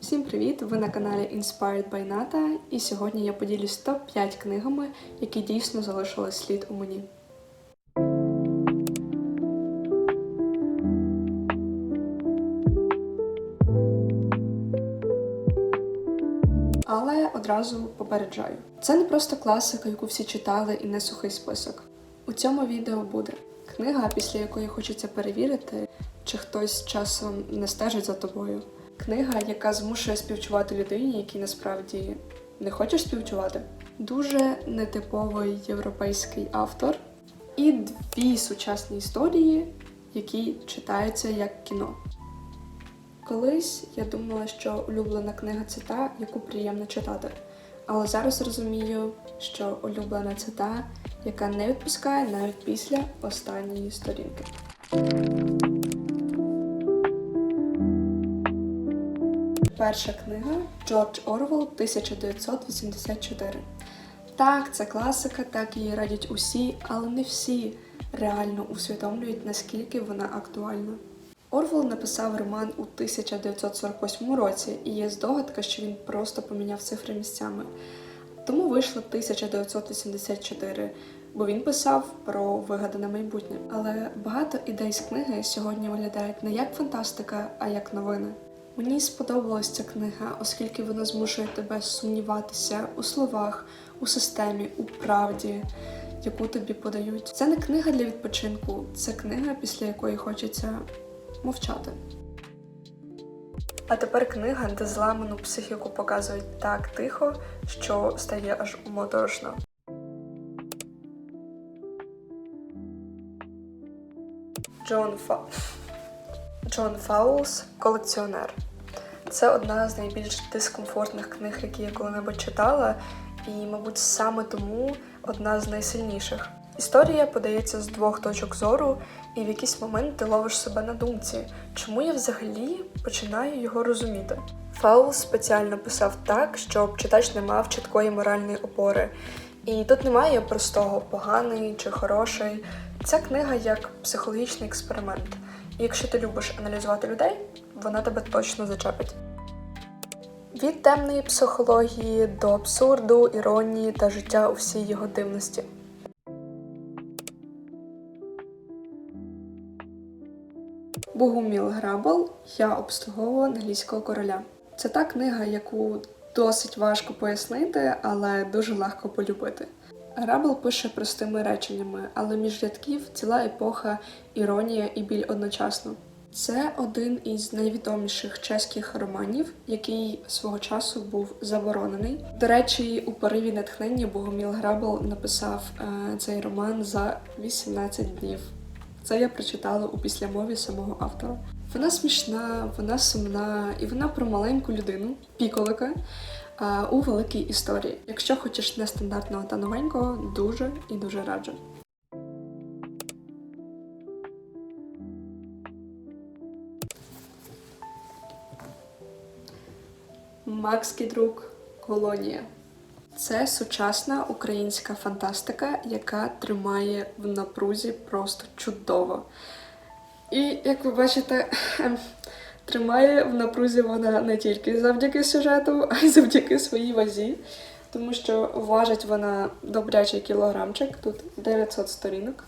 Всім привіт! Ви на каналі Inspired by Nata, і сьогодні я поділюсь топ-5 книгами, які дійсно залишили слід у мені. Але одразу попереджаю: це не просто класика, яку всі читали, і не сухий список. У цьому відео буде книга, після якої хочеться перевірити, чи хтось часом не стежить за тобою. Книга, яка змушує співчувати людині, якій насправді не хочеш співчувати. Дуже нетиповий європейський автор, і дві сучасні історії, які читаються як кіно. Колись я думала, що улюблена книга це та, яку приємно читати. Але зараз розумію, що улюблена це та, яка не відпускає навіть після останньої сторінки. Перша книга Джордж Орвел 1984. Так, це класика, так її радять усі, але не всі реально усвідомлюють, наскільки вона актуальна. Орвел написав роман у 1948 році, і є здогадка, що він просто поміняв цифри місцями. Тому вийшло 1984, бо він писав про вигадане майбутнє. Але багато ідей з книги сьогодні виглядають не як фантастика, а як новини. Мені сподобалася ця книга, оскільки вона змушує тебе сумніватися у словах, у системі, у правді, яку тобі подають. Це не книга для відпочинку, це книга, після якої хочеться мовчати. А тепер книга, де зламану психіку показують так тихо, що стає аж моторошно. Джон Фа... Джон Фаулс колекціонер. Це одна з найбільш дискомфортних книг, які я коли-небудь читала, і, мабуть, саме тому одна з найсильніших. Історія подається з двох точок зору, і в якийсь момент ти ловиш себе на думці, чому я взагалі починаю його розуміти. Фаул спеціально писав так, щоб читач не мав чіткої моральної опори. І тут немає простого поганий чи хороший. Ця книга як психологічний експеримент. І якщо ти любиш аналізувати людей, вона тебе точно зачепить. Від темної психології до абсурду, іронії та життя у всій його дивності. Богуміл Грабл Я обслуговувала англійського короля. Це та книга, яку досить важко пояснити, але дуже легко полюбити. Грабл пише простими реченнями, але між рядків ціла епоха, іронія і біль одночасно. Це один із найвідоміших чеських романів, який свого часу був заборонений. До речі, у пориві натхнення Богоміл Грабл написав е, цей роман за 18 днів. Це я прочитала у післямові самого автора. Вона смішна, вона сумна, і вона про маленьку людину, піколика, а, у великій історії. Якщо хочеш нестандартного та новенького, дуже і дуже раджу. Макс Кідрук Колонія. Це сучасна українська фантастика, яка тримає в напрузі просто чудово. І як ви бачите, тримає в напрузі вона не тільки завдяки сюжету, а й завдяки своїй вазі, тому що важить вона добрячий кілограмчик, тут 900 сторінок.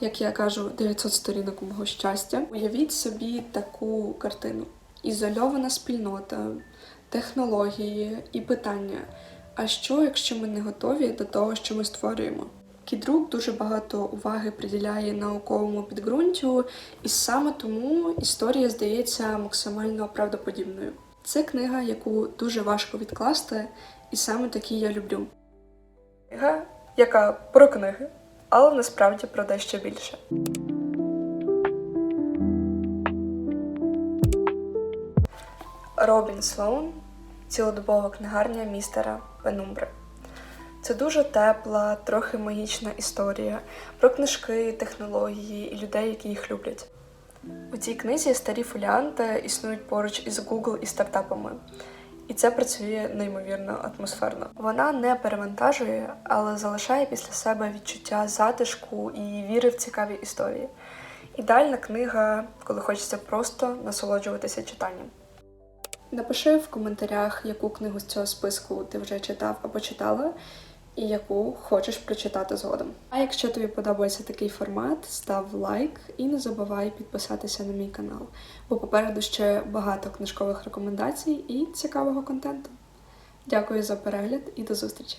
Як я кажу, 900 сторінок мого щастя. Уявіть собі таку картину: ізольована спільнота, технології і питання. А що, якщо ми не готові до того, що ми створюємо? Кідрук дуже багато уваги приділяє науковому підґрунтю, і саме тому історія здається максимально правдоподібною. Це книга, яку дуже важко відкласти, і саме такі я люблю. Книга, яка про книги, але насправді про дещо більше. Робін Слоун цілодобова книгарня містера Пенумбри. Це дуже тепла, трохи магічна історія про книжки, технології і людей, які їх люблять. У цій книзі старі фоліанти існують поруч із Google і стартапами, і це працює неймовірно атмосферно. Вона не перевантажує, але залишає після себе відчуття затишку і віри в цікаві історії. Ідеальна книга, коли хочеться просто насолоджуватися читанням. Напиши в коментарях, яку книгу з цього списку ти вже читав або читала, і яку хочеш прочитати згодом. А якщо тобі подобається такий формат, став лайк і не забувай підписатися на мій канал, бо попереду ще багато книжкових рекомендацій і цікавого контенту. Дякую за перегляд і до зустрічі!